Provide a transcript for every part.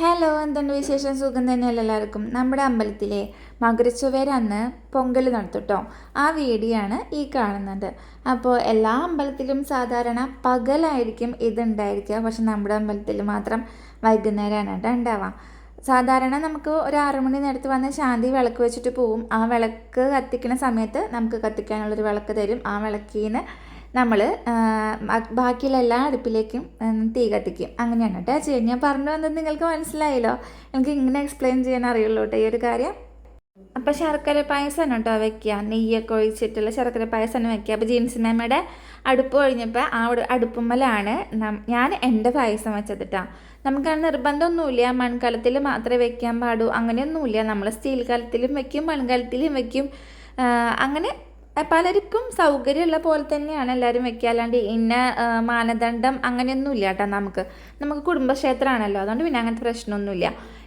Hello എന്തുണ്ട് വിശേഷം? സുഖം തന്നെയല്ല എല്ലാവർക്കും? നമ്മുടെ അമ്പലത്തിലെ മകരച്ചുവേര അന്ന് പൊങ്കൽ നടത്തുട്ടോ. ആ വീഡിയോ ആണ് ഈ കാണുന്നത്. അപ്പോൾ എല്ലാ അമ്പലത്തിലും സാധാരണ പകലായിരിക്കും ഇതുണ്ടായിരിക്കുക. പക്ഷെ നമ്മുടെ അമ്പലത്തിൽ മാത്രം വൈകുന്നേരമാണ് കേട്ടോ ഉണ്ടാവാം സാധാരണ നമുക്ക് ഒരു ആറുമണി നേരത്ത് വന്ന് ശാന്തി വിളക്ക് വെച്ചിട്ട് പോവും. ആ വിളക്ക് കത്തിക്കുന്ന സമയത്ത് നമുക്ക് കത്തിക്കാനുള്ളൊരു വിളക്ക് തരും. ആ വിളക്കിൽ നിന്ന് നമ്മൾ ബാക്കിയുള്ള എല്ലാ അടുപ്പിലേക്കും തീ കത്തിക്കും. അങ്ങനെയാണ് കേട്ടോ ചെയ്യുക ഞാൻ പറഞ്ഞു വന്നത് നിങ്ങൾക്ക് മനസ്സിലായല്ലോ. എനിക്ക് ഇങ്ങനെ എക്സ്പ്ലെയിൻ ചെയ്യാൻ അറിയുള്ളൂ കേട്ടോ ഈ ഒരു കാര്യം. അപ്പോൾ ശർക്കര പായസമാണ് കേട്ടോ വെക്കുക. നെയ്യൊക്കെ ഒഴിച്ചിട്ടുള്ള ശർക്കര പായസമാണ് വെക്കുക. അപ്പോൾ ജീൻസ് മാമയുടെ അടുപ്പ് കഴിഞ്ഞപ്പോൾ ആ അടുപ്പുമ്മലാണ് ഞാൻ എന്റെ പായസം വെച്ചത് കേട്ടോ നമുക്ക് നിർബന്ധമൊന്നുമില്ല. മൺകലത്തിൽ മാത്രമേ വെക്കാൻ പാടൂ. അങ്ങനെയൊന്നുമില്ല. നമ്മൾ സ്റ്റീൽ കലത്തിലും വെക്കും മൺകലത്തിലും വെക്കും. അങ്ങനെ പലർക്കും സൗകര്യമുള്ള പോലെ തന്നെയാണ് എല്ലാവരും വെക്കുക അല്ലാണ്ട് ഇന്ന മാനദണ്ഡം അങ്ങനെയൊന്നും ഇല്ല കേട്ടോ നമുക്ക്. നമുക്ക് കുടുംബക്ഷേത്രമാണല്ലോ അതുകൊണ്ട് പിന്നെ അങ്ങനത്തെ പ്രശ്നമൊന്നുമില്ല.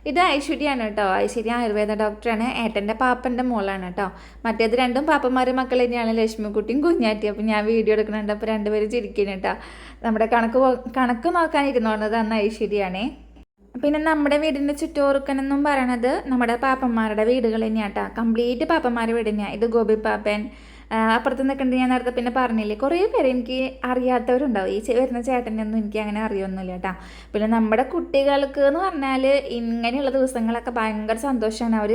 ഇത് ഐശ്വര്യയാണ് കേട്ടോ. ഐശ്വര്യ ആയുർവേദ ഡോക്ടറാണ്. ഏട്ടന്റെ പാപ്പന്റെ മോളാണ് കേട്ടോ. മറ്റേത് രണ്ടും പാപ്പന്മാരും മക്കൾ തന്നെയാണ്. ലക്ഷ്മിക്കുട്ടിയും കുഞ്ഞാറ്റി അപ്പോൾ ഞാൻ വീഡിയോ എടുക്കുന്നുണ്ട്. അപ്പോൾ രണ്ടുപേരും ചിരിക്കുന്നു കേട്ടോ. നമ്മുടെ കണക്ക് കണക്ക് നോക്കാനിരുന്നോണ്ടത് അന്ന് ഐശ്വര്യയാണേ. പിന്നെ നമ്മുടെ വീടിന്റെ ചുറ്റോറുക്കനെന്നും പറയണത് നമ്മുടെ പാപ്പന്മാരുടെ വീടുകൾ തന്നെയാട്ടോ കംപ്ലീറ്റ് പാപ്പന്മാരുടെ വീട് തന്നെയാണ് ഇത് ഗോപി പാപ്പൻ അപ്പുറത്ത് നിൽക്കേണ്ടത് ഞാൻ നേരത്തെ പിന്നെ പറഞ്ഞില്ലേ. കുറേ പേര് എനിക്ക് അറിയാത്തവരുണ്ടാവും. ഈ വരുന്ന ചേട്ടനൊന്നും എനിക്ക് അങ്ങനെ അറിയൊന്നുമില്ല കേട്ടോ. പിന്നെ നമ്മുടെ കുട്ടികൾക്ക് എന്ന് പറഞ്ഞാൽ ഇങ്ങനെയുള്ള ദിവസങ്ങളൊക്കെ ഭയങ്കര സന്തോഷമാണ് അവർ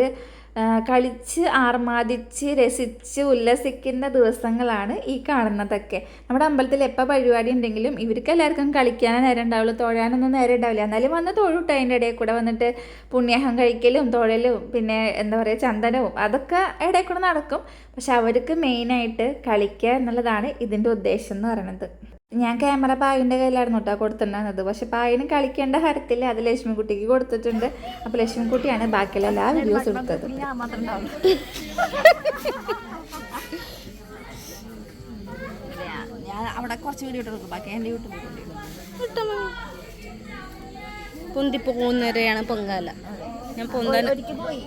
കളിച്ച് ആർമാദിച്ച് രസിച്ച് ഉല്ലസിക്കുന്ന ദിവസങ്ങളാണ് ഈ കാണുന്നതൊക്കെ. നമ്മുടെ അമ്പലത്തിൽ എപ്പോൾ പരിപാടി ഉണ്ടെങ്കിലും ഇവർക്ക് എല്ലാവർക്കും കളിക്കാനേ നേരം ഉണ്ടാവുള്ളൂ. തൊഴാനൊന്നും നേരം ഉണ്ടാവില്ല. എന്നാലും വന്ന് തൊഴുട്ടോ അതിന്റെ ഇടയിൽ കൂടെ വന്നിട്ട് പുണ്യാഹം കഴിക്കലും തൊഴലും പിന്നെ എന്താ പറയുക ചന്ദനവും അതൊക്കെ ഇടയിൽ കൂടെ നടക്കും. പക്ഷെ അവർക്ക് മെയിനായിട്ട് കളിക്കുക എന്നുള്ളതാണ് ഇതിന്റെ ഉദ്ദേശം എന്ന് പറയുന്നത്. ഞാൻ ക്യാമറ പായിന്റെ കയ്യിലായിരുന്നു കേട്ടോ കൊടുത്തിട്ടുണ്ടായിരുന്നത്. പക്ഷെ പായിന് കളിക്കേണ്ട ഹരത്തിൽ അത് ലക്ഷ്മിക്കുട്ടിക്ക് കൊടുത്തിട്ടുണ്ട്. അപ്പോൾ ലക്ഷ്മിക്കുട്ടിയാണ് ബാക്കിയുള്ള എല്ലാ വീഡിയോസ് എടുത്തത്. ഞാൻ മാത്രം ഞാൻ അവിടെ കുറച്ച് വീഡിയോ ബാക്കി എന്റെ യൂട്യൂബിൽ കൊണ്ടിടും പൊന്തി പോകുന്നവരെയാണ് പൊങ്കാല. ഞാൻ പൊന്താൻ പോയി.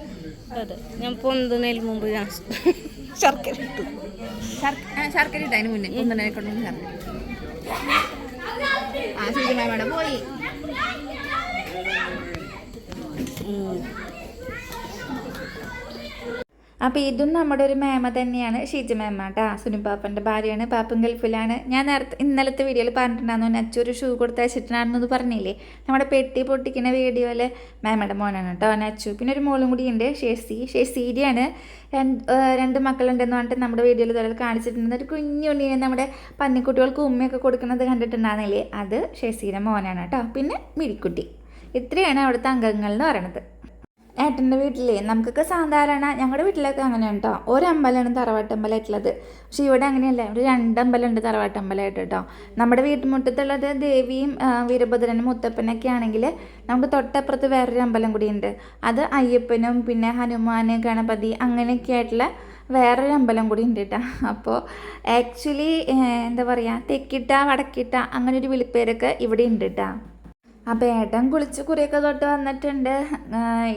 അതെ. ഞാൻ പൊന്തുന്നതിന് മുമ്പ് ഞാൻ ശർക്കര ഇട്ടു. ശർക്കര ഇട്ടു. ഇട്ടതിന് മുന്നേ പൊന്തനെ കൊണ്ടുവന്ന് ശർക്കര ആ ശുചിമാമയുടെ പോയി ഉം. അപ്പോൾ ഇതും നമ്മുടെ ഒരു മേമ തന്നെയാണ്. ഷീജ മേമ കേട്ടോ സുനിപ്പാപ്പന്റെ ഭാര്യയാണ്. പാപ്പൻ ഗൾഫിലാണ്. ഞാൻ നേരത്തെ ഇന്നലത്തെ വീഡിയോയിൽ പറഞ്ഞിട്ടുണ്ടായിരുന്നു. നച്ചു ഒരു ഷൂ കൊടുത്ത് എന്ന് പറഞ്ഞില്ലേ? നമ്മുടെ പെട്ടി പൊട്ടിക്കുന്ന വീഡിയോയിൽ മേമയുടെ മോനാണ് കേട്ടോ നച്ചു. പിന്നെ ഒരു മോളും കൂടി ഉണ്ട്. ഷേസി ഷേസീരിയാണ് രണ്ട് രണ്ട് മക്കളുണ്ടെന്ന് പറഞ്ഞിട്ട് നമ്മുടെ വീഡിയോയിൽ ഇതുപോലെ കാണിച്ചിട്ടുണ്ട് ഒരു കുഞ്ഞുണ്ണിയെ നമ്മുടെ പന്നിക്കുട്ടികൾക്ക് ഉമ്മയൊക്കെ കൊടുക്കുന്നത് കണ്ടിട്ടുണ്ടായിരുന്നില്ലേ? അത് ഷേസീരെ മോനാണ് കേട്ടോ പിന്നെ മിരിക്കുട്ടി. ഇത്രയാണ് അവിടുത്തെ അംഗങ്ങൾ എന്ന് പറയണത്. ഏട്ടന്റെ വീട്ടിലേ നമുക്കൊക്കെ സാധാരണ ഞങ്ങളുടെ വീട്ടിലൊക്കെ അങ്ങനെയാണ് കേട്ടോ ഒരമ്പലമാണ് തറവാട്ടമ്പലമായിട്ടുള്ളത് പക്ഷേ ഇവിടെ അങ്ങനെയല്ല ഇവിടെ രണ്ടമ്പലമുണ്ട് തറവാട്ടമ്പലമായിട്ട് കേട്ടോ നമ്മുടെ വീട്ടുമുറ്റത്തുള്ളത് ദേവിയും വീരഭദ്രനും മുത്തപ്പനൊക്കെ ആണെങ്കിൽ നമുക്ക് തൊട്ടപ്പുറത്ത് വേറൊരു അമ്പലം കൂടിയുണ്ട്. അത് അയ്യപ്പനും പിന്നെ ഹനുമാൻ ഗണപതി അങ്ങനെയൊക്കെ ആയിട്ടുള്ള വേറൊരു അമ്പലം കൂടി ഉണ്ട് കേട്ടോ അപ്പോൾ ആക്ച്വലി എന്താ പറയുക തെക്കിട്ട വടക്കിട്ട അങ്ങനെ ഒരു വിളിപ്പേരൊക്കെ ഇവിടെ ഉണ്ട് കേട്ടോ അപ്പോൾ ഏട്ടൻ കുളിച്ച് കുറിയൊക്കെ തൊട്ട് വന്നിട്ടുണ്ട്.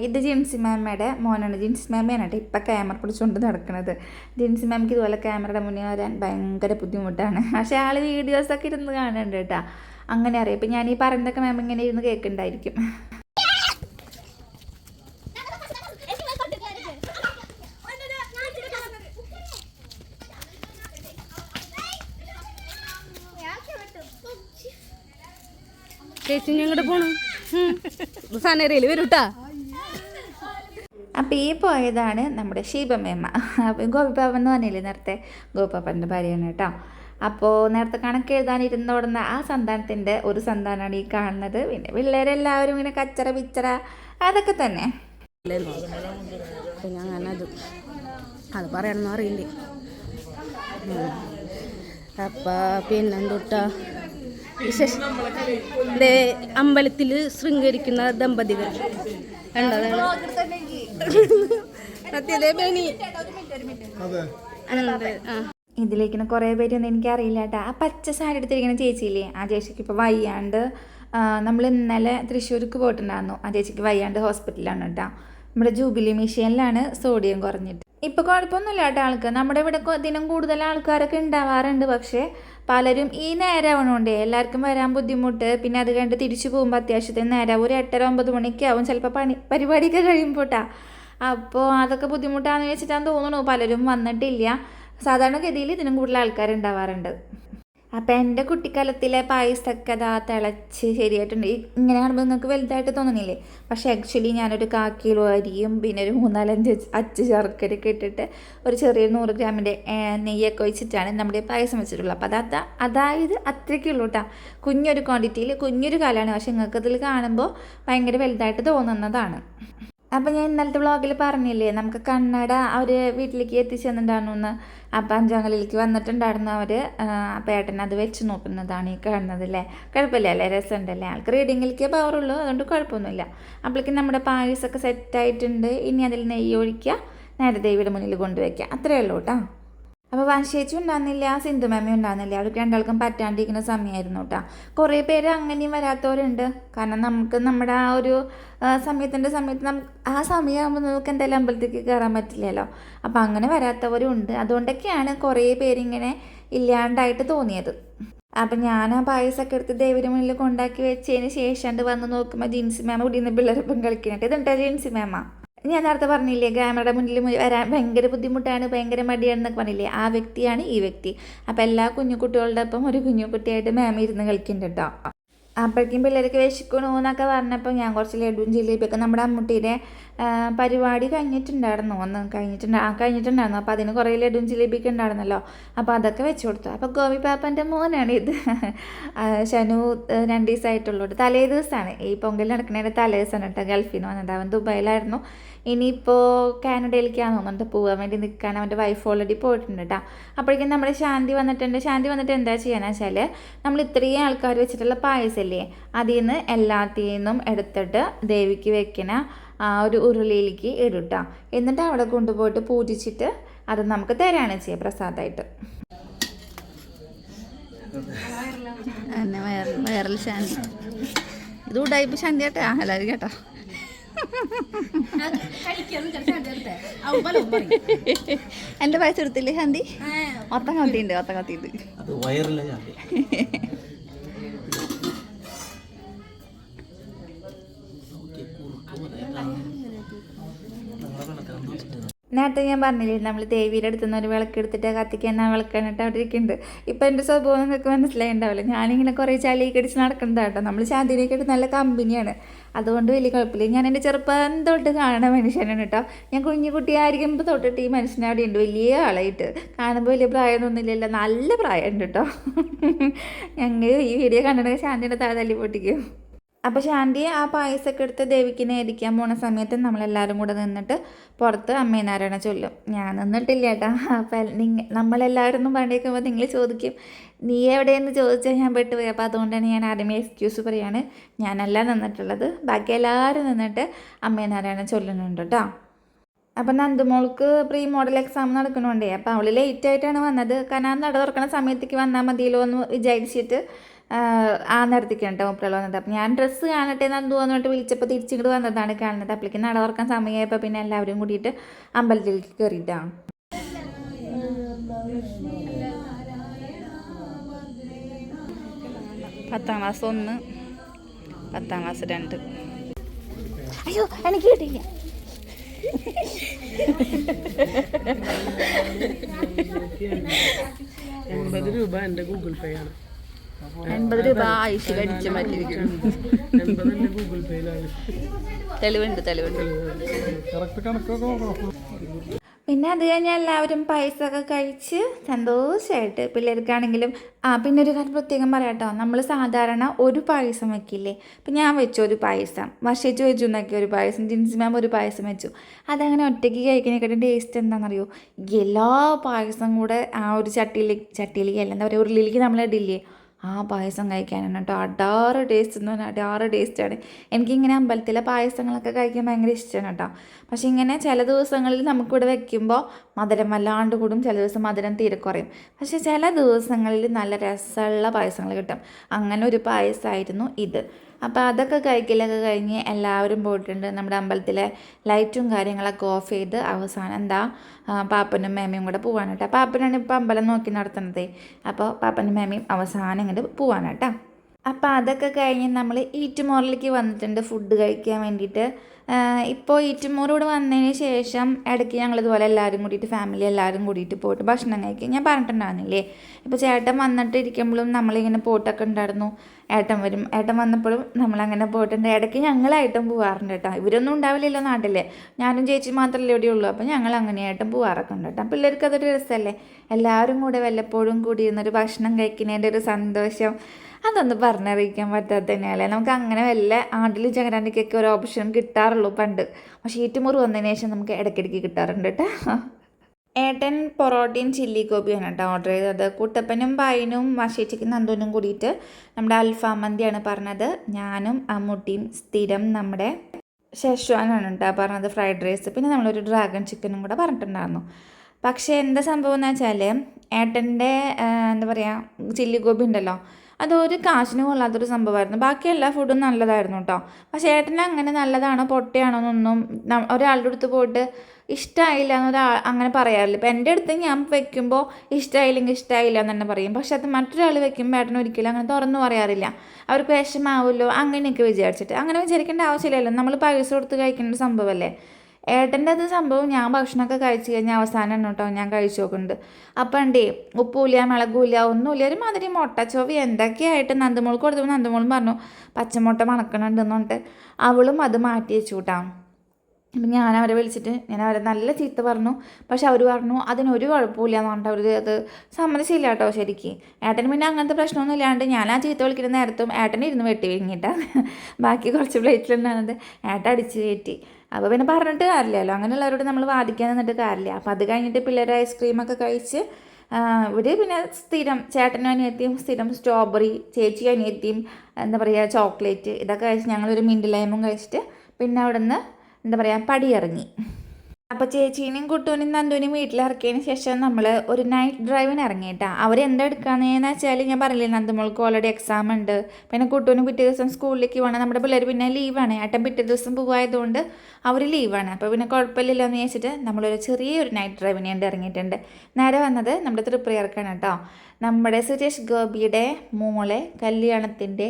ഇത് ജിൻസി മാമയുടെ മോനാണ്. ജിൻസി മാമയാണ് കേട്ടോ ഇപ്പം ക്യാമറ പിടിച്ചുകൊണ്ട് നടക്കുന്നത് ജിൻസി മാമയ്ക്ക് ഇതുപോലെ ക്യാമറയുടെ മുന്നിൽ വരാൻ ഭയങ്കര ബുദ്ധിമുട്ടാണ്. പക്ഷേ ആൾ വീഡിയോസൊക്കെ ഇരുന്ന് കാണുന്നുണ്ട് കേട്ടോ. അങ്ങനെ അറിയാം. ഇപ്പം ഞാൻ ഈ പറയുന്നതൊക്കെ മാം ഇങ്ങനെ ഇരുന്ന് കേൾക്കുന്നുണ്ടായിരിക്കും ചേച്ചി ഞങ്ങടെ പോണു? സനരയിൽ വരൂട്ടാ. അപ്പോൾ ഈ പോയതാണ് നമ്മുടെ ശീപമേമ്മ അപ്പോൾ ഗോപിപ്പാപ്പൻ എന്ന് പറഞ്ഞില്ലേ നേരത്തെ? ഗോപിപ്പാപ്പന്റെ ഭാര്യയാണ് കേട്ടോ. അപ്പോൾ നേരത്തെ കണക്ക് എഴുതാനിരുന്നോടുന്ന ആ സന്താനത്തിന്റെ ഒരു സന്താനമാണ് ഈ കാണുന്നത്. പിന്നെ പിള്ളേരെല്ലാവരും ഇങ്ങനെ കച്ചറ പിച്ചറ അതൊക്കെ തന്നെ. അങ്ങനെ അത്. അത് പറയണമെന്ന് അറിയില്ലേ ഉം. അപ്പ പിന്നെന്തുട്ടാ? അമ്പലത്തിൽ ശൃംഗരിക്കുന്ന ദമ്പതികൾ. ഇതിലേക്കിന് കുറേ പേരൊന്നും എനിക്കറിയില്ല കേട്ടോ. ആ പച്ച സാരി എടുത്തിരിക്കുന്ന ചേച്ചിയില്ലേ? ആ ചേച്ചിക്ക് ഇപ്പോൾ വയ്യാണ്ട് നമ്മൾ ഇന്നലെ തൃശ്ശൂർക്ക് പോയിട്ടുണ്ടായിരുന്നു. ആ ചേച്ചിക്ക് വയ്യാണ്ട് ഹോസ്പിറ്റലിലാണ് കേട്ടോ. നമ്മുടെ ജൂബിലി മിഷീനിലാണ് സോഡിയം കുറഞ്ഞിട്ട്. ഇപ്പോൾ കുഴപ്പമൊന്നുമില്ല കേട്ടോ ആൾക്ക്. നമ്മുടെ ഇവിടെ ദിനം കൂടുതൽ ആൾക്കാരൊക്കെ ഉണ്ടാവാറുണ്ട്. പക്ഷേ പലരും ഈ നേരമാവണോണ്ടേ എല്ലാവർക്കും വരാൻ ബുദ്ധിമുട്ട്. പിന്നെ അത് കണ്ട് തിരിച്ചു പോകുമ്പോൾ അത്യാവശ്യത്തിന് നേരം ഒരു എട്ടര ഒമ്പത് മണിക്ക് ആവും. ചിലപ്പോൾ പണി പരിപാടിയൊക്കെ കഴിയുമ്പോട്ടാ അപ്പോൾ അതൊക്കെ ബുദ്ധിമുട്ടാണെന്ന് വെച്ചിട്ടാന്ന് തോന്നുന്നു. പലരും വന്നിട്ടില്ല. സാധാരണഗതിയിൽ ഇതിനും കൂടുതൽ ആൾക്കാരുണ്ടാവാറുണ്ട്. അപ്പം എന്റെ കുട്ടിക്കാലത്തിലെ പായസമൊക്കെ അതാ തിളച്ച് ശരിയായിട്ടുണ്ട്. ഇങ്ങനെ കാണുമ്പോൾ നിങ്ങൾക്ക് വലുതായിട്ട് തോന്നുന്നില്ലേ പക്ഷേ ആക്ച്വലി ഞാനൊരു കാ കിലോ അരിയും പിന്നെ ഒരു മൂന്നാലഞ്ച് അച്ച് ശർക്കരയൊക്കെ ഇട്ടിട്ട് ഒരു ചെറിയ നൂറ് ഗ്രാമിന്റെ നെയ്യൊക്കെ ഒഴിച്ചിട്ടാണ് നമ്മുടെ പായസം വെച്ചിട്ടുള്ളത്. അപ്പോൾ അത് അതായത് അത്രയ്ക്കുള്ളൂ കേട്ടോ കുഞ്ഞൊരു ക്വാണ്ടിറ്റിയിൽ കുഞ്ഞൊരു കാലമാണ് പക്ഷെ നിങ്ങൾക്ക് ഇതിൽ കാണുമ്പോൾ ഭയങ്കര വലുതായിട്ട് തോന്നുന്നതാണ്. അപ്പം ഞാൻ ഇന്നലത്തെ വ്ളോഗിൽ പറഞ്ഞില്ലേ നമുക്ക് കണ്ണട അവർ വീട്ടിലേക്ക് എത്തിച്ചു തന്നിട്ടുണ്ടായിരുന്നു അപ്പം അഞ്ചാങ്കലിലേക്ക് വന്നിട്ടുണ്ടായിരുന്നു അവർ അപ്പം അത് വെച്ച് നോക്കുന്നതാണ് ഈ കാണുന്നത് അല്ലേ കുഴപ്പമില്ല അല്ലേ രസമുണ്ടല്ലേ? ആൾക്ക് റീഡിങ്ങിലേക്ക് പവറുള്ളൂ അതുകൊണ്ട് കുഴപ്പമൊന്നുമില്ല. അപ്പോഴേക്കും നമ്മുടെ പായസമൊക്കെ സെറ്റായിട്ടുണ്ട് ഇനി അതിൽ നെയ്യ് ഒഴിക്കുക. നേരെ ദേവിയുടെ മുന്നിൽ കൊണ്ടുവയ്ക്കുക. അത്രയേ ഉള്ളൂ കേട്ടോ. അപ്പോൾ വശേച്ചും ഉണ്ടാകുന്നില്ല സിന്ധു മേമയും ഉണ്ടാകുന്നില്ല അവർക്ക് രണ്ടാൾക്കും പറ്റാണ്ടിരിക്കുന്ന സമയമായിരുന്നു കേട്ടോ. കുറേ പേര് അങ്ങനെയും വരാത്തവരുണ്ട്. കാരണം നമുക്ക് നമ്മുടെ ആ ഒരു സമയത്തിന്റെ സമയത്ത് നമുക്ക് ആ സമയമാകുമ്പോൾ നമുക്ക് എന്തായാലും അമ്പലത്തേക്ക് കയറാൻ പറ്റില്ലല്ലോ. അപ്പോൾ അങ്ങനെ വരാത്തവരും ഉണ്ട് അതുകൊണ്ടൊക്കെയാണ് കുറേ പേരിങ്ങനെ ഇല്ലാണ്ടായിട്ട് തോന്നിയത്. അപ്പം ഞാൻ ആ പായസമൊക്കെ എടുത്ത് ദേവിയുടെ മുന്നിൽ കൊണ്ടാക്കി വെച്ചതിന് ശേഷം വന്ന് നോക്കുമ്പോൾ ജിൻസി മാമ ഇവിടെ പിള്ളേരൊപ്പം കളിക്കുന്നുണ്ട് ഇതുണ്ടോ ജിൻസി മാമ? ഞാൻ നേരത്തെ പറഞ്ഞില്ലേ ക്യാമറയുടെ മുന്നിൽ വരാൻ ഭയങ്കര ബുദ്ധിമുട്ടാണ് ഭയങ്കര മടിയാണ് മടിയാണെന്നൊക്കെ പറഞ്ഞില്ലേ? ആ വ്യക്തിയാണ് ഈ വ്യക്തി. അപ്പോൾ എല്ലാ കുഞ്ഞു കുട്ടികളുടെ ഒപ്പം ഒരു കുഞ്ഞു കുട്ടിയായിട്ട് മാം ഇരുന്ന് കളിക്കുന്നുണ്ട് കേട്ടോ അപ്പോഴേക്കും പിള്ളേർക്ക് വിശക്കണു എന്നൊക്കെ പറഞ്ഞപ്പോൾ ഞാൻ കുറച്ച് ലഡുവും ജിലേബിയൊക്കെ നമ്മുടെ അമ്മൂട്ടിയുടെ പരിപാടി കഴിഞ്ഞിട്ടുണ്ടായിരുന്നു. ഒന്ന് കഴിഞ്ഞിട്ടുണ്ട് കഴിഞ്ഞിട്ടുണ്ടായിരുന്നു. അപ്പോൾ അതിന് കുറേ ലഡുവും ജിലേബിയൊക്കെ ഉണ്ടായിരുന്നല്ലോ. അപ്പോൾ അതൊക്കെ വെച്ച് കൊടുത്തു. അപ്പോൾ ഗോപി പാപ്പന്റെ മോനാണ് ഇത്. ശനു രണ്ട് ദിവസമായിട്ടുള്ളൂ തലേ ദിവസമാണ് ഈ പൊങ്കൽ നടക്കുന്നതിന്റെ തലേ ദിവസമാണ് കേട്ടോ ഗൾഫിൽ നിന്ന് വന്നിട്ട് അവൻ ദുബായിലായിരുന്നു. ഇനിയിപ്പോൾ കാനഡയിലേക്കാണ്? തോന്നുന്നുണ്ട് പോകാൻ വേണ്ടി നിൽക്കാൻ അവന്റെ വൈഫ് ഓൾറെഡി പോയിട്ടുണ്ട് കേട്ടോ അപ്പോഴേക്കും നമ്മുടെ ശാന്തി വന്നിട്ടുണ്ട്. ശാന്തി വന്നിട്ട് എന്താ ചെയ്യാന്ന് വെച്ചാൽ നമ്മൾ ഇത്രയും ആൾക്കാർ വെച്ചിട്ടുള്ള പായസമില്ലേ അതിൽ നിന്ന് എല്ലാത്തിൽ എടുത്തിട്ട് ദേവിക്ക് വെക്കണ ഒരു ഉരുളിയിലേക്ക് ഇടുട്ടാ എന്നിട്ട് അവിടെ കൊണ്ടുപോയിട്ട് പൂജിച്ചിട്ട് അത് നമുക്ക് തരാണ് ചെയ്യുക പ്രസാദമായിട്ട് വയറിൽ ശാന്തി. ഇത് ശാന്തി കേട്ടാ എല്ലാവരും കേട്ടോ? എന്റെ പൈസ എടുത്തില്ലേ ശാന്തി ഒത്തം കത്തിയുണ്ട് ഒത്തം കത്തിയുണ്ട് ചാമ്പി. നേരത്തെ ഞാൻ പറഞ്ഞില്ലേ നമ്മൾ ദേവിയുടെ അടുത്ത് നിന്ന് ഒരു വിളക്ക് എടുത്തിട്ട് കത്തിക്കാൻ ആ വിളക്കാനിട്ട് അവിടെ ഇരിക്കുന്നുണ്ട്. ഇപ്പം എന്റെ സ്വഭാവം നിങ്ങൾക്ക് മനസ്സിലായിണ്ടാവില്ല. ഞാനിങ്ങനെ കുറേ ചളി കടിച്ച് നടക്കുന്നതാണ് കേട്ടോ നമ്മൾ ശാന്തിനേക്കായിട്ട് നല്ല കമ്പനിയാണ് അതുകൊണ്ട് വലിയ കുഴപ്പമില്ല. ഞാൻ എന്റെ ചെറുപ്പം തൊട്ട് കാണുന്ന മനുഷ്യനാണ് കേട്ടോ. ഞാൻ കുഞ്ഞു കുട്ടിയായിരിക്കുമ്പോൾ തൊട്ടിട്ട് ഈ മനുഷ്യനെ അവിടെ ഉണ്ട് വലിയ ആളായിട്ട്. കാണുമ്പോൾ വലിയ പ്രായമൊന്നുമില്ലല്ലോ. നല്ല പ്രായമുണ്ട് കേട്ടോ. ഞങ്ങൾ ഈ വീഡിയോ കണ്ടിട്ട് ശാന്തിയുടെ താഴെ തല്ലി പൊട്ടിക്കും. അപ്പോൾ ശാന്തി ആ പായസമൊക്കെ എടുത്ത് ദേവിക്കിനെ ഇരിക്കാൻ പോണ സമയത്ത് നമ്മളെല്ലാവരും കൂടെ നിന്നിട്ട് പുറത്ത് അമ്മേനാരായണ ചൊല്ലും. ഞാൻ നിന്നിട്ടില്ല കേട്ടാ അപ്പം നിങ്ങൾ നമ്മളെല്ലാവരും ഒന്നും പറഞ്ഞേക്കുമ്പോൾ നിങ്ങൾ ചോദിക്കും. നീ എവിടെയെന്ന് ചോദിച്ചാൽ ഞാൻ പെട്ടുപോയി. അപ്പോൾ അതുകൊണ്ട് തന്നെ ഞാൻ ആദ്യമേ എക്സ്ക്യൂസ് പറയാണ്. ഞാനല്ല നിന്നിട്ടുള്ളത്. ബാക്കി എല്ലാവരും നിന്നിട്ട് അമ്മേനാരായണ ചൊല്ലുന്നുണ്ട് കേട്ടോ അപ്പം നന്ദുമോൾക്ക് പ്രീ മോഡൽ എക്സാം നടക്കണോണ്ടേ. അപ്പോൾ അവൾ ലേറ്റ് ആയിട്ടാണ് വന്നത്. കാരണം നട തുറക്കുന്ന സമയത്തേക്ക് വന്നാൽ മതിയല്ലോ എന്ന് വിചാരിച്ചിട്ട് ആ, ആ നേരത്തേക്കാണ് കേട്ടോ വന്നത് അപ്പം ഞാൻ ഡ്രസ്സ് കാണട്ടെ എന്ന് എന്ന് പറഞ്ഞിട്ട് വിളിച്ചപ്പോൾ തിരിച്ചിങ്ങോട്ട് വന്നതാണ് കാണുന്നത്. അപ്പോഴേക്കും നട തുറക്കാൻ സമയമായപ്പോൾ പിന്നെ എല്ലാവരും കൂടിയിട്ട് അമ്പലത്തിലേക്ക് കയറിയിട്ടാണ് പത്താം ക്ലാസ് ഒന്ന് പത്താം ക്ലാസ് രണ്ട്. അയ്യോ എനിക്ക് കിട്ടില്ല എൺപത് രൂപ എന്റെ ഗൂഗിൾ പേ ആണ്. എൺപത് രൂപ ആയിഷ് കടിച്ചു മാറ്റിയിരിക്കുന്നു തെളിവുണ്ട് തെളിവുണ്ട്. പിന്നെ അത് കഴിഞ്ഞാൽ എല്ലാവരും പൈസ ഒക്കെ കഴിച്ച് സന്തോഷമായിട്ട് പിള്ളേർക്കാണെങ്കിലും ആ പിന്നെ ഒരു കാര്യം പ്രത്യേകം പറയാട്ടോ. നമ്മൾ സാധാരണ ഒരു പായസം വെക്കില്ലേ? ഇപ്പം ഞാൻ വെച്ചു ഒരു പായസം. വർഷിച്ച് വെച്ചു എന്നൊക്കെ ഒരു പായസം. ജിൻസി മാം ഒരു പായസം വെച്ചു. അതങ്ങനെ ഒറ്റയ്ക്ക് കഴിക്കുന്നതിനെക്കാട്ടും ടേസ്റ്റ് എന്താണെന്നറിയോ? എല്ലാ പായസം കൂടെ ആ ഒരു ചട്ടിയിലേക്ക് ചട്ടിയിലേക്ക് അല്ല എന്താ പറയുക ഉരുളിയിലേക്ക് നമ്മൾ ഇടില്ലേ? ആ പായസം കഴിക്കാനാണ് കേട്ടോ. അടാറ് ടേസ്റ്റ് എന്ന് പറഞ്ഞാൽ അടാറ് ടേസ്റ്റാണ് എനിക്കിങ്ങനെ അമ്പലത്തിലെ പായസങ്ങളൊക്കെ കഴിക്കാൻ ഭയങ്കര ഇഷ്ടമാണ് കേട്ടോ. പക്ഷേ ഇങ്ങനെ ചില ദിവസങ്ങളിൽ നമുക്കിവിടെ വെക്കുമ്പോൾ മധുരം വല്ലാണ്ട് കൂടും ചില ദിവസം മധുരം തീരെ കുറയും. പക്ഷേ ചില ദിവസങ്ങളിൽ നല്ല രസമുള്ള പായസങ്ങൾ കിട്ടും. അങ്ങനെ ഒരു പായസമായിരുന്നു ഇത്. അപ്പോൾ അതൊക്കെ കഴിക്കലൊക്കെ കഴിഞ്ഞ് എല്ലാവരും പോയിട്ടുണ്ട് നമ്മുടെ അമ്പലത്തിലെ ലൈറ്റും കാര്യങ്ങളൊക്കെ ഓഫ് ചെയ്ത് അവസാനം എന്താ പാപ്പനും മേമയും കൂടെ പോവാണ് കേട്ടോ. പാപ്പനാണ് ഇപ്പോൾ അമ്പലം നോക്കി നടത്തുന്നത്. അപ്പോൾ പാപ്പനും മേമയും അവസാനം ഇങ്ങോട്ട് പോവാണ് കേട്ടോ അപ്പോൾ അതൊക്കെ കഴിഞ്ഞ് നമ്മൾ ഈറ്റ് ഈറ്റുമോറിലേക്ക് വന്നിട്ടുണ്ട് ഫുഡ് കഴിക്കാൻ വേണ്ടിയിട്ട്. ഇപ്പോൾ ഈറ്റുമോറോട് വന്നതിന് ശേഷം ഇടയ്ക്ക് ഞങ്ങൾ ഇതുപോലെ എല്ലാവരും കൂടിയിട്ട് ഫാമിലി എല്ലാവരും കൂടിയിട്ട് പോയിട്ട് ഭക്ഷണം കഴിക്കും. ഞാൻ പറഞ്ഞിട്ടുണ്ടായിരുന്നില്ലേ? ഇപ്പോൾ ചേട്ടൻ വന്നിട്ട് ഇരിക്കുമ്പോഴും നമ്മളിങ്ങനെ പോയിട്ടൊക്കെ ഉണ്ടായിരുന്നു. ഏട്ടൻ വരും. ഏട്ടൻ വന്നപ്പോഴും നമ്മളങ്ങനെ പോയിട്ടുണ്ട്. ഇടയ്ക്ക് ഞങ്ങളായിട്ടും പോവാറുണ്ട് കേട്ടോ. ഇവരൊന്നും ഉണ്ടാവില്ലല്ലോ നാട്ടിൽ ഞാനും ചേച്ചി മാത്രമല്ലേ ഇവിടെ ഉള്ളൂ. അപ്പോൾ ഞങ്ങൾ അങ്ങനെയായിട്ടും പോകാറൊക്കെ ഉണ്ട് കേട്ടോ. പിള്ളേർക്ക് അതൊരു രസമല്ലേ എല്ലാവരും കൂടെ വല്ലപ്പോഴും കൂടി ഇരുന്നൊരു ഭക്ഷണം കഴിക്കുന്നതിന്റെ ഒരു സന്തോഷം. അതൊന്നും പറഞ്ഞറിയിക്കാൻ പറ്റാത്ത തന്നെയല്ലേ? നമുക്ക് അങ്ങനെ വല്ല ആണ്ടിലും ചങ്ങരാണ്ടിക്കൊക്കെ ഒരു ഓപ്ഷൻ കിട്ടാറുള്ളൂ പണ്ട്. പക്ഷേ ഈറ്റുമുറി വന്നതിന് ശേഷം നമുക്ക് ഇടയ്ക്കിടയ്ക്ക് കിട്ടാറുണ്ട് കേട്ടോ. ഏട്ടൻ പൊറോട്ടയും ചില്ലി ഗോപിയാണ് കേട്ടോ ഓർഡർ ചെയ്തത്. കുട്ടപ്പനും പായനും വശേച്ചയ്ക്കും നന്ദനും കൂടിയിട്ട് നമ്മുടെ അൽഫാം മന്തിയാണ് പറഞ്ഞത്. ഞാനും അമ്മൂട്ടിയും സ്ഥിരം നമ്മുടെ ഷെഷ്വാനാണ് കേട്ടോ പറഞ്ഞത് ഫ്രൈഡ് റൈസ് പിന്നെ നമ്മളൊരു ഡ്രാഗൺ ചിക്കനും കൂടെ പറഞ്ഞിട്ടുണ്ടായിരുന്നു. പക്ഷേ എന്താ സംഭവം എന്ന് വെച്ചാൽ ഏട്ടന്റെ എന്താ പറയുക ചില്ലി ഗോപി ഉണ്ടല്ലോ. അതൊരു കാശിന് കൊള്ളാത്തൊരു സംഭവമായിരുന്നു. ബാക്കി എല്ലാ ഫുഡും നല്ലതായിരുന്നു കേട്ടോ പക്ഷേ ഏട്ടന് അങ്ങനെ നല്ലതാണോ പൊട്ടയാണോ എന്നൊന്നും ഒരാളുടെ അടുത്ത് പോയിട്ട് ഇഷ്ടമായില്ല എന്നൊരാ അങ്ങനെ പറയാറില്ല. ഇപ്പം എന്റെ അടുത്ത് ഞാൻ വെക്കുമ്പോൾ ഇഷ്ടമായില്ലെങ്കിൽ ഇഷ്ടമായില്ല എന്ന് തന്നെ പറയും. പക്ഷെ അത് മറ്റൊരാൾ വെക്കുമ്പോൾ ഏട്ടൻ ഒരിക്കലും അങ്ങനെ തുറന്നു പറയാറില്ല. അവർക്ക് വിഷമാവുമല്ലോ അങ്ങനെയൊക്കെ വിചാരിച്ചിട്ട്. അങ്ങനെ വിചാരിക്കേണ്ട ആവശ്യമില്ലല്ലോ. നമ്മൾ പൈസ കൊടുത്ത് കഴിക്കേണ്ട ഒരു സംഭവമല്ലേ? ഏട്ടന്റെ അത് സംഭവം ഞാൻ ഭക്ഷണമൊക്കെ കഴിച്ച് കഴിഞ്ഞാൽ അവസാനം കേട്ടോ ഞാൻ കഴിച്ചു നോക്കുന്നുണ്ട് അപ്പം ഉണ്ടേ ഉപ്പൂല മുളകൂല ഒന്നുമില്ല ഒരു മാതിരി മുട്ടച്ചോവി എന്തൊക്കെയായിട്ട് നന്ദമോൾക്ക് കൊടുത്തപ്പോൾ നന്ദമോളും പറഞ്ഞു പച്ചമുട്ട മണക്കണുണ്ടെന്നുണ്ട്. അവളും അത് മാറ്റി വെച്ചു കൂട്ടാ. അപ്പം ഞാൻ അവരെ വിളിച്ചിട്ട് ഞാൻ അവരെ നല്ല ചീത്ത പറഞ്ഞു. പക്ഷെ അവർ പറഞ്ഞു അതിനൊരു കുഴപ്പമില്ല എന്ന് പറഞ്ഞിട്ട് അവർ അത് സമ്മതിച്ചില്ല കേട്ടോ ശരിക്ക്. ഏട്ടന് പിന്നെ അങ്ങനത്തെ പ്രശ്നമൊന്നും ഇല്ലാണ്ട് ഞാൻ ആ ചീത്ത വിളിക്കുന്ന നേരത്തും ഏട്ടനെ ഇരുന്ന് വെട്ടി വിങ്ങിട്ടാണ് ബാക്കി കുറച്ച് പ്ലേറ്റിലുണ്ടാകുന്നത് ഏട്ട അടിച്ച് കയറ്റി. അപ്പോൾ പിന്നെ പറഞ്ഞിട്ട് കാര്യമില്ലല്ലോ അങ്ങനെയുള്ളവരോട് നമ്മൾ വാദിക്കാൻ നിന്നിട്ട് കാര്യമില്ല. അപ്പോൾ അത് കഴിഞ്ഞിട്ട് പിള്ളേർ ഐസ്ക്രീമൊക്കെ കഴിച്ച് ഇവർ പിന്നെ സ്ഥിരം ചേട്ടനും അനിയത്തിയും സ്ഥിരം സ്ട്രോബെറി ചേച്ചി അനിയത്തിയും എന്താ പറയുക ചോക്ലേറ്റ് ഇതൊക്കെ കഴിച്ച് ഞങ്ങളൊരു മിന്റ് ലൈമും കഴിച്ചിട്ട് പിന്നെ അവിടെ നിന്ന് എന്താ പറയുക പടിയിറങ്ങി. അപ്പോൾ ചേച്ചീനെയും കുട്ടൂനെയും നന്ദുവിനെയും വീട്ടിലിറക്കിയതിന് ശേഷം നമ്മൾ ഒരു നൈറ്റ് ഡ്രൈവിന് ഇറങ്ങിയിട്ടാ. അവരെന്താ എടുക്കാന്ന് വെച്ചാൽ ഞാൻ പറഞ്ഞില്ലേ നന്ദുമോൾക്ക് ഓൾറെഡി എക്സാം ഉണ്ട്. പിന്നെ കുട്ടൂന് പിറ്റേ ദിവസം സ്കൂളിലേക്ക് പോകണം നമ്മുടെ പിള്ളേർ പിന്നെ ലീവാണ് ഏട്ടൻ പിറ്റേ ദിവസം പോകായതുകൊണ്ട് അവർ ലീവാണ് അപ്പോൾ പിന്നെ കുഴപ്പമില്ലല്ലോ എന്ന് വെച്ചിട്ട് നമ്മളൊരു ചെറിയൊരു നൈറ്റ് ഡ്രൈവിന് വേണ്ടി ഇറങ്ങിയിട്ടുണ്ട്. നേരെ വന്നത് നമ്മുടെ തൃപ്രിയർക്കാണ് കേട്ടോ. നമ്മുടെ സുരേഷ് ഗോപിയുടെ മോളെ കല്യാണത്തിന്റെ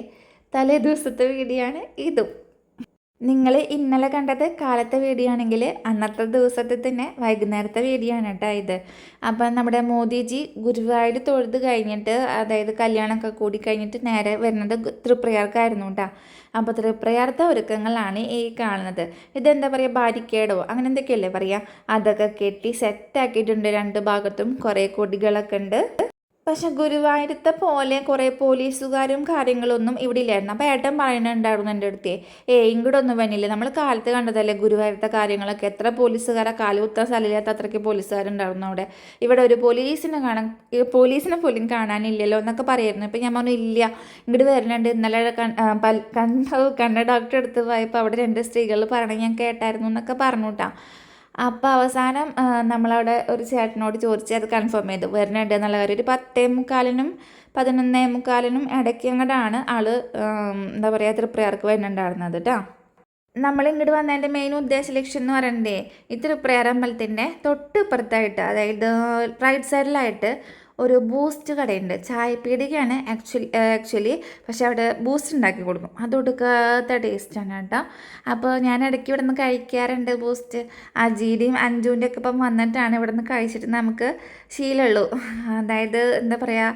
തലേ ദിവസത്തെ വീടിയാണ് ഇതും. നിങ്ങൾ ഇന്നലെ കണ്ടത് കാലത്തെ വീഡിയോ ആണെങ്കിൽ അന്നത്തെ ദിവസത്തെ തന്നെ വൈകുന്നേരത്തെ വീഡിയോ ആണ് കേട്ടോ ഇത്. അപ്പം നമ്മുടെ മോദിജി ഗുരുവായൂർ തൊഴുത് കഴിഞ്ഞിട്ട് അതായത് കല്യാണമൊക്കെ കൂടി കഴിഞ്ഞിട്ട് നേരെ വരുന്നത് തൃപ്രയാർക്കായിരുന്നു കേട്ടോ. അപ്പോൾ തൃപ്രയാർത്തെ ഒരുക്കങ്ങളാണ് ഈ കാണുന്നത്. ഇതെന്താ പറയുക ബാരിക്കേഡോ അങ്ങനെ എന്തൊക്കെയല്ലേ പറയുക അതൊക്കെ കെട്ടി സെറ്റാക്കിയിട്ടുണ്ട് രണ്ട് ഭാഗത്തും. കുറേ കൊടികളൊക്കെ ഉണ്ട്. പക്ഷെ ഗുരുവായൂരത്തെ പോലെ കുറേ പോലീസുകാരും കാര്യങ്ങളൊന്നും ഇവിടെ ഇല്ലായിരുന്നു. അപ്പോൾ ഏട്ടൻ പറയുന്നുണ്ടായിരുന്നു എന്റെ അടുത്ത് ഏ ഇങ്ങോട്ട് ഒന്നും വന്നില്ല. നമ്മൾ കാലത്ത് കണ്ടതല്ലേ ഗുരുവായൂരത്തെ കാര്യങ്ങളൊക്കെ? എത്ര പോലീസുകാരെ? കാൽ കുത്താൻ സ്ഥലമില്ലാത്ത അത്രയ്ക്ക് പോലീസുകാരുണ്ടായിരുന്നു അവിടെ. ഇവിടെ ഒരു പോലീസിനെ കാണാൻ പോലീസിനെ പോലും കാണാനില്ലല്ലോ എന്നൊക്കെ പറയായിരുന്നു ഇപ്പം ഞാൻ പറഞ്ഞു ഇല്ല ഇങ്ങോട്ട് വരുന്നുണ്ട്. ഇന്നലെ കണ്ട? കണ്ട ഡോക്ടറെ അടുത്ത് പോയപ്പോൾ അവിടെ രണ്ട് സ്ത്രീകൾ പറയണത് ഞാൻ കേട്ടായിരുന്നു എന്നൊക്കെ പറഞ്ഞു കേട്ടോ അപ്പോൾ അവസാനം നമ്മളവിടെ ഒരു ചേട്ടനോട് ചോദിച്ച് അത് കൺഫേം ചെയ്തു. വരുന്നുണ്ട് എന്നുള്ള കാര്യം ഒരു പത്തേ മുക്കാലിനും പതിനൊന്നേ മുക്കാലിനും ഇടയ്ക്ക് അങ്ങോട്ടാണ് ആൾ ആം, എന്താ പറയുക തൃപ്രയാർക്ക് വരുന്നുണ്ടായിരുന്നത് കേട്ടോ നമ്മൾ ഇങ്ങോട്ട് വന്നതിന്റെ മെയിൻ ഉദ്ദേശ ലക്ഷ്യം എന്ന് പറയണ്ടേ? ഈ തൃപ്രയാർ അമ്പലത്തിന്റെ തൊട്ട് ഇപ്പുറത്തായിട്ട് അതായത് റൈറ്റ് സൈഡിലായിട്ട് ഒരു ബൂസ്റ്റ് കടയുണ്ട്. ചായപ്പീടികയാണ് ആക്ച്വലി ആക്ച്വലി പക്ഷേ അവിടെ ബൂസ്റ്റ് ഉണ്ടാക്കി കൊടുക്കും. അത് ഒടുക്കാത്ത ടേസ്റ്റാണ് കേട്ടോ. അപ്പോൾ ഞാൻ ഇടയ്ക്ക് ഇവിടെ നിന്ന് കഴിക്കാറുണ്ട് ബൂസ്റ്റ് അജീഡിയും അഞ്ജുവിന്റെ ഒക്കെ ഇപ്പം വന്നിട്ടാണ് ഇവിടെ നിന്ന് കഴിച്ചിട്ട് നമുക്ക് ശീലമുള്ളൂ. അതായത് എന്താ പറയുക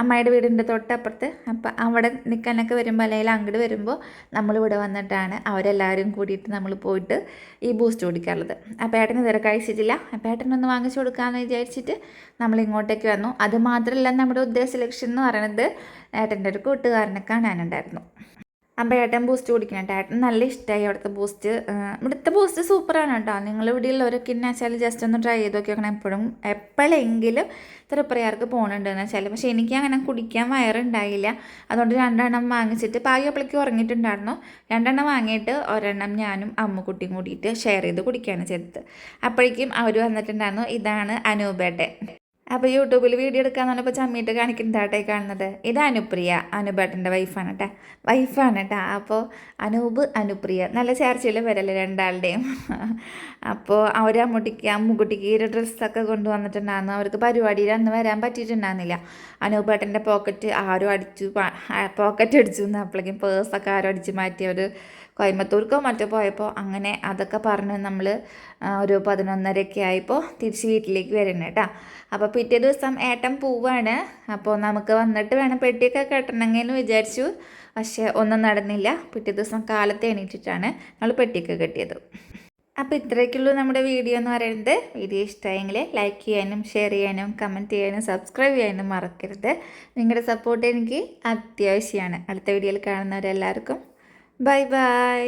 അമ്മയുടെ വീടിന്റെ തൊട്ടപ്പുറത്ത്. അപ്പം അവിടെ നിൽക്കാനൊക്കെ വരുമ്പോൾ അല്ലെങ്കിൽ അങ്ങോട്ട് വരുമ്പോൾ നമ്മൾ ഇവിടെ വന്നിട്ടാണ് അവരെല്ലാവരും കൂടിയിട്ട് നമ്മൾ പോയിട്ട് ഈ ബൂസ്റ്റ് കുടിക്കാറുള്ളത്. അപ്പോൾ ഏട്ടന് ഇതുവരെ കഴിച്ചിട്ടില്ല. അപ്പോൾ ഏട്ടനൊന്ന് വാങ്ങിച്ചു കൊടുക്കാമെന്ന് വിചാരിച്ചിട്ട് നമ്മൾ ഇങ്ങോട്ടേക്ക് വന്നു. അത് മാത്രമല്ല നമ്മുടെ ഉദ്ദേശ ലക്ഷ്യം എന്ന് പറയുന്നത് ഏട്ടന്റെ ഒരു കൂട്ടുകാരനെ കാണാനുണ്ടായിരുന്നു. അപ്പോൾ ഏട്ടൻ ബൂസ്റ്റ് കുടിക്കണം കേട്ടോ ഏട്ടൻ നല്ല ഇഷ്ടമായി അവിടുത്തെ ബൂസ്റ്റ് ഇവിടുത്തെ ബൂസ്റ്റ് സൂപ്പറാണ് കേട്ടോ നിങ്ങൾ ഇവിടെ ഉള്ളവരൊക്കെ എന്ന് വെച്ചാൽ ജസ്റ്റ് ഒന്ന് ട്രൈ ചെയ്ത് നോക്കി നോക്കണം. എപ്പോഴും എപ്പോഴെങ്കിലും തൃപ്രയാർക്ക് പോകണുണ്ടെന്ന് വെച്ചാൽ പക്ഷേ എനിക്ക് അങ്ങനെ കുടിക്കാൻ വയറുണ്ടായില്ല. അതുകൊണ്ട് രണ്ടെണ്ണം വാങ്ങിച്ചിട്ട് പാകിയപ്പോഴേക്ക് ഉറങ്ങിയിട്ടുണ്ടായിരുന്നു. രണ്ടെണ്ണം വാങ്ങിയിട്ട് ഒരെണ്ണം ഞാനും അമ്മുക്കുട്ടിയും കൂടിയിട്ട് ഷെയർ ചെയ്ത് കുടിക്കുകയാണ് ചെയ്തത്. അപ്പോഴേക്കും അവർ വന്നിട്ടുണ്ടായിരുന്നു ഇതാണ് അനൂപേട്ടെ അപ്പോൾ യൂട്യൂബിൽ വീഡിയോ എടുക്കാന്ന് പറഞ്ഞപ്പോൾ ചമ്മിയിട്ട് കാണിക്കുന്നതാട്ടെ കാണുന്നത്. ഇത് അനുപ്രിയ അനുബേട്ടന്റെ വൈഫാണ് കേട്ടോ വൈഫാണ് കേട്ടോ അപ്പോൾ അനൂപ് അനുപ്രിയ. നല്ല ചേർച്ചയിൽ വരല്ലേ രണ്ടാളുടെയും. അപ്പോൾ അവർ അമ്മൂട്ടിക്ക് അമ്മുക്കുട്ടിക്ക് ഒരു ഡ്രസ്സൊക്കെ കൊണ്ടുവന്നിട്ടുണ്ടായിരുന്നു. അവർക്ക് പരിപാടിയിൽ അന്ന് വരാൻ പറ്റിയിട്ടുണ്ടായിരുന്നില്ല. അനൂപേട്ടന്റെ പോക്കറ്റ് ആരും അടിച്ചു പോക്കറ്റ് അടിച്ചു. അപ്പോഴേക്കും പേഴ്സൊക്കെ ആരും അടിച്ച് മാറ്റി. അവർ കോയമ്പത്തൂർക്കോ മറ്റോ പോയപ്പോൾ അങ്ങനെ അതൊക്കെ പറഞ്ഞ് നമ്മൾ ഒരു പതിനൊന്നരയൊക്കെ ആയപ്പോൾ തിരിച്ച് വീട്ടിലേക്ക് വരുന്നത് കേട്ടോ അപ്പോൾ പിറ്റേ ദിവസം ഏട്ടൻ പോവാണ്. അപ്പോൾ നമുക്ക് വന്നിട്ട് വേണം പെട്ടിയൊക്കെ കെട്ടണമെങ്കിൽ എന്ന് വിചാരിച്ചു. പക്ഷേ ഒന്നും നടന്നില്ല. പിറ്റേ ദിവസം കാലത്ത് എണീറ്റിട്ടാണ് നമ്മൾ പെട്ടിയൊക്കെ കെട്ടിയത്. അപ്പോൾ ഇത്രയൊക്കെയുള്ളൂ നമ്മുടെ വീഡിയോ എന്ന് പറയുന്നത്. വീഡിയോ ഇഷ്ടമായെങ്കിൽ ലൈക്ക് ചെയ്യാനും ഷെയർ ചെയ്യാനും കമന്റ് ചെയ്യാനും സബ്സ്ക്രൈബ് ചെയ്യാനും മറക്കരുത്. നിങ്ങളുടെ സപ്പോർട്ട് എനിക്ക് അത്യാവശ്യമാണ്. അടുത്ത വീഡിയോയിൽ കാണുന്നവരെല്ലാവർക്കും ബൈ ബൈ